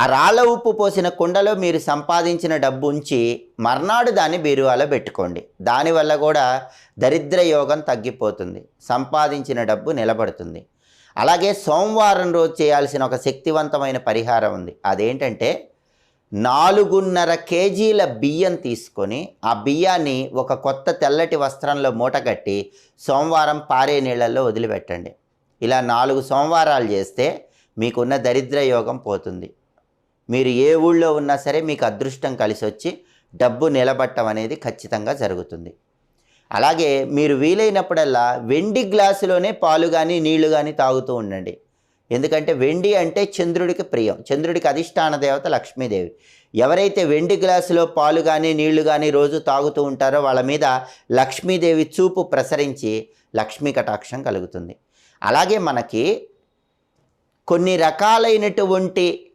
ఆ రాళ్ళ ఉప్పు పోసిన కుండలో మీరు సంపాదించిన డబ్బు ఉంచి మర్నాడు దాన్ని బీరువాలో పెట్టుకోండి. దానివల్ల కూడా దరిద్ర యోగం తగ్గిపోతుంది. సంపాదించిన డబ్బు నిలబడుతుంది. అలాగే సోమవారం రోజు చేయాల్సిన ఒక శక్తివంతమైన పరిహారం ఉంది. అదేంటంటే నాలుగున్నర కేజీల బియ్యం తీసుకొని ఆ బియ్యాన్ని ఒక కొత్త తెల్లటి వస్త్రంలో మూటగట్టి సోమవారం పారే నీళ్ళల్లో వదిలిపెట్టండి. ఇలా నాలుగు సోమవారాలు చేస్తే మీకున్న దరిద్ర యోగం పోతుంది. మీరు ఏ ఊళ్ళో ఉన్నా సరే మీకు అదృష్టం కలిసి వచ్చి డబ్బు నిలబట్టం అనేది ఖచ్చితంగా జరుగుతుంది. అలాగే మీరు వీలైనప్పుడల్లా వెండి గ్లాసులోనే పాలు కానీ నీళ్ళు కానీ తాగుతూ ఉండండి. ఎందుకంటే వెండి అంటే చంద్రుడికి ప్రియం. చంద్రుడికి అధిష్టాన దేవత లక్ష్మీదేవి. ఎవరైతే వెండి గ్లాసులో పాలు కానీ నీళ్ళు కానీ రోజు తాగుతూ ఉంటారో వాళ్ళ మీద లక్ష్మీదేవి చూపు ప్రసరించి లక్ష్మీ కటాక్షం కలుగుతుంది. అలాగే మనకి కొన్ని రకాలైనటువంటి